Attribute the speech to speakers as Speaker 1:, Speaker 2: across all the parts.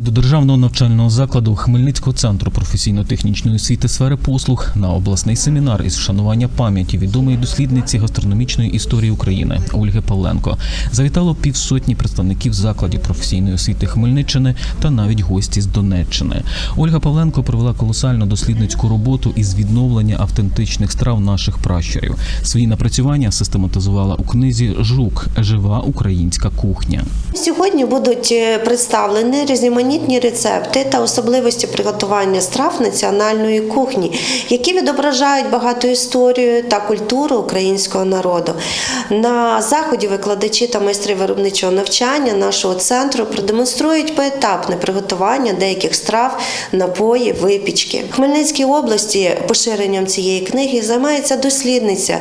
Speaker 1: До державного навчального закладу Хмельницького центру професійно-технічної освіти сфери послуг на обласний семінар із вшанування пам'яті відомої дослідниці гастрономічної історії України Ольги Павленко завітало півсотні представників закладів професійної освіти Хмельниччини та навіть гості з Донеччини. Ольга Павленко провела колосальну дослідницьку роботу із відновлення автентичних страв наших пращурів. Свої напрацювання систематизувала у книзі Жук Жива українська кухня.
Speaker 2: Сьогодні будуть е, представлені різноманітні рецепти та особливості приготування страв національної кухні, які відображають багату історію та культуру українського народу. На заході викладачі та майстри виробничого навчання нашого центру продемонструють поетапне приготування деяких страв, напої, випічки. В Хмельницькій області поширенням цієї книги займається дослідниця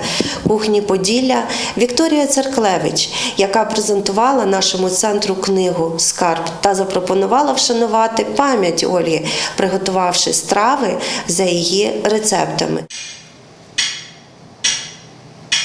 Speaker 2: кухні Поділля Вікторія Церклевич, яка презентувала нашому центру книгу Скарб та запропонувала вшанувати пам'ять Ольги, приготувавши страви за її рецептами.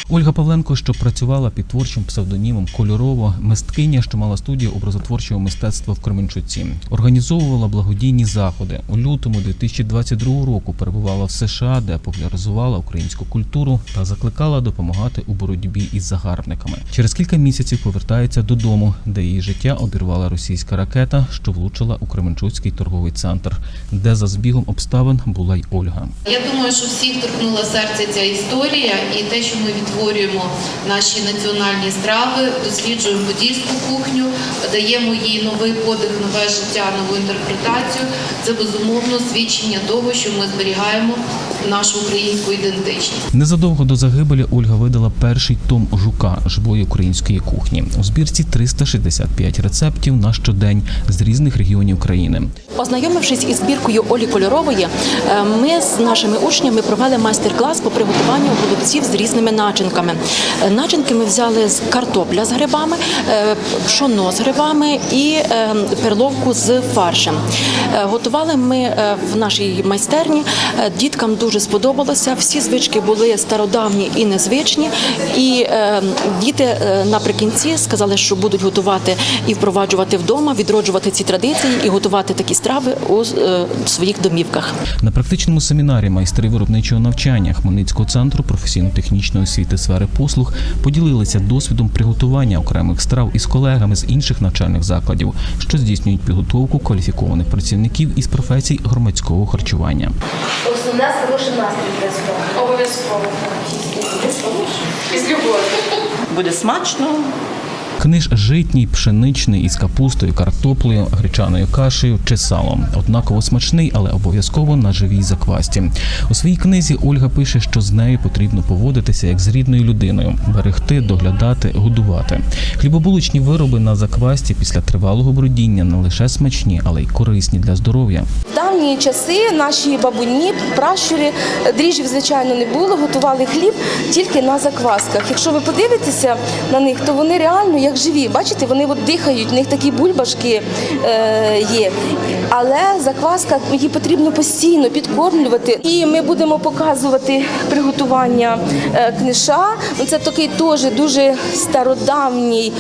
Speaker 1: Ольга Павленко, що працювала під творчим псевдонімом Кольорово, мисткиня, що мала студію образотворчого мистецтва в Кременчуці, організовувала благодійні заходи. У лютому 2022 року перебувала в США, де популяризувала українську культуру та закликала допомагати у боротьбі із загарбниками. Через кілька місяців повертається додому, де її життя обірвала російська ракета, що влучила у Кременчуцький торговий центр, де за збігом обставин була й Ольга.
Speaker 3: Я думаю, що всіх торкнула серце ця історія і те, що ми відтворюємо наші національні страви, досліджуємо подільську кухню, даємо їй новий подих, нове життя, нову інтерпретацію. Це безумовно свідчення того, що ми зберігаємо нашу українську ідентичність.
Speaker 1: Незадовго до загибелі Ольга видала перший том жука живої української кухні. У збірці 365 рецептів на щодень з різних регіонів країни.
Speaker 4: Ознайомившись із збіркою Олі Кольорової, е, ми з нашими учнями провели майстер-клас по приготуванню голубців з різними начинками. Е, Начинки ми взяли з картопля з грибами, е, пшоно з грибами і перловку з фаршем. Готували ми в нашій майстерні. Діткам дуже сподобалося. Всі звички були стародавні і незвичні. І діти наприкінці сказали, що будуть готувати і впроваджувати вдома, відроджувати ці традиції і готувати такі страви у е, своїх домівках.
Speaker 1: На практичному семінарі майстри виробничого навчання Хмельницького центру професійно-технічної освіти сфери послуг поділилися досвідом приготування окремих страв із колегами з інших навчальних закладів, що здійснюють підготовку кваліфікованих працівників із професій громадського харчування.
Speaker 5: Нас хороший настрій.
Speaker 6: Обов'язково. Із любов'ю.
Speaker 7: Буде смачно.
Speaker 1: Книж житній, пшеничний із капустою, картоплею, гречаною кашею чи салом. Однаково смачний, але обов'язково на живій заквасті. У своїй книзі Ольга пише, що з нею потрібно поводитися як з рідною людиною, берегти, доглядати, годувати. Хлібобулочні вироби на заквасті після тривалого бродіння не лише смачні, але й корисні для здоров'я.
Speaker 5: В давні часи наші бабуні, пращури, дріжджів, звичайно, не було, готували хліб тільки на заквасках. Якщо ви подивитеся на них, то вони реально як живі. Бачите, вони от дихають, в них такі бульбашки е, є. Але закваска її потрібно постійно підкормлювати. І ми будемо показувати приготування е, книша. Ну, Це такий теж дуже стародавній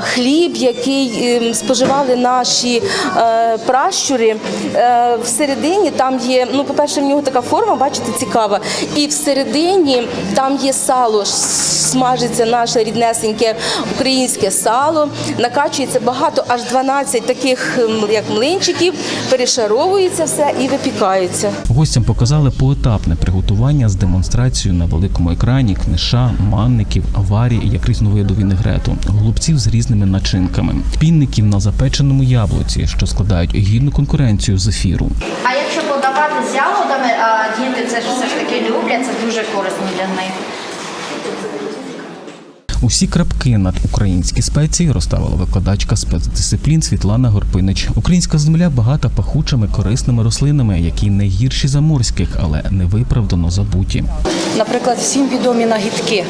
Speaker 5: хліб, який е, споживали наші е, пращури. Е, всередині там є, ну, по-перше, в нього така форма, бачите, цікава. І всередині там є сало, смажиться наше ріднесеньке українське сало, накачується багато, аж 12 таких як млинчиків, перешаровується все і випікається.
Speaker 1: Гостям показали поетапне приготування з демонстрацією на великому екрані книша, манників, аварії як різновиду вінегрету, голубців з різними начинками, пінників на запеченому яблуці, що складають гідну конкуренцію з ефіру.
Speaker 8: А якщо подавати з ягодами, а діти це ж все ж таки люблять, це дуже корисно для них.
Speaker 1: Усі крапки над українські спеції розставила викладачка спецдисциплін Світлана Горпинич. Українська земля багата пахучими корисними рослинами, які не гірші за морських, але невиправдано забуті.
Speaker 9: Наприклад, всім відомі нагідки.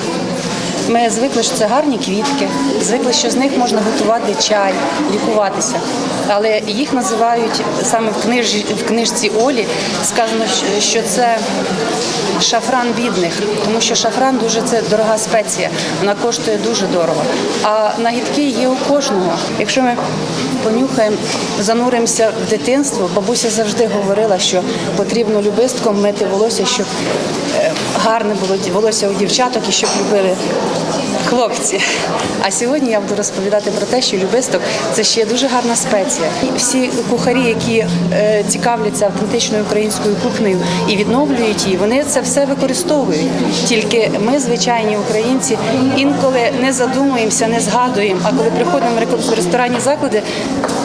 Speaker 9: Ми звикли, що це гарні квітки, звикли, що з них можна готувати чай, лікуватися. Але їх називають саме в книжці Олі сказано, що- це шафран бідних, тому що шафран дуже це дорога спеція, вона коштує дуже дорого. А нагідки є у кожного. Якщо ми понюхаємо, зануримося в дитинство. Бабуся завжди говорила, що потрібно любистком мити волосся, щоб е, гарне було волосся у дівчаток і щоб любили хлопці. А сьогодні я буду розповідати про те, що любисток це ще дуже гарна спеція. Всі кухарі, які е, цікавляться автентичною українською кухнею і відновлюють її, вони це все використовують. Тільки ми, звичайні українці, інколи не задумуємося, не згадуємо. А коли приходимо в ресторанні заклади,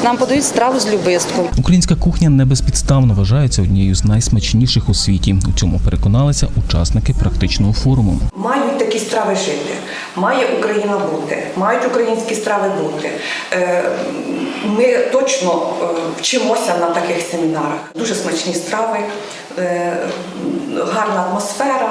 Speaker 9: нам подають страву з любистком.
Speaker 1: Українська кухня не безпідставно вважається однією з найсмачніших у світі. У цьому переконалися учасники практичного форуму.
Speaker 6: Мають такі страви жити, має Україна бути, мають українські страви бути. Е, Ми точно е, вчимося на таких семінарах. Дуже смачні страви, е, гарна атмосфера,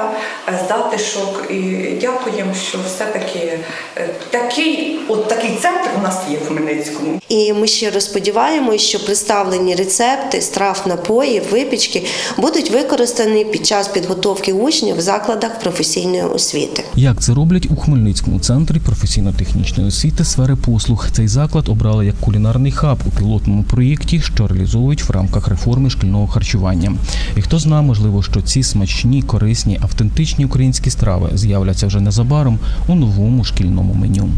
Speaker 6: затишок. І дякуємо, що все-таки е, такий, от такий центр у нас є в Хмельницькому.
Speaker 2: І ми щиро сподіваємося, що представлені рецепти страв, напоїв, випічки будуть використані під час підготовки учнів в закладах професійної освіти.
Speaker 1: Як це роблять у Хмельницькому центрі професійно-технічної освіти сфери послуг? Цей заклад обрали як кулінарний хаб у пілотному проєкті, що реалізовують в рамках реформи шкільного харчування. І хто знає, можливо, що ці смачні, корисні, автентичні українські страви з'являться вже незабаром у новому шкільному меню.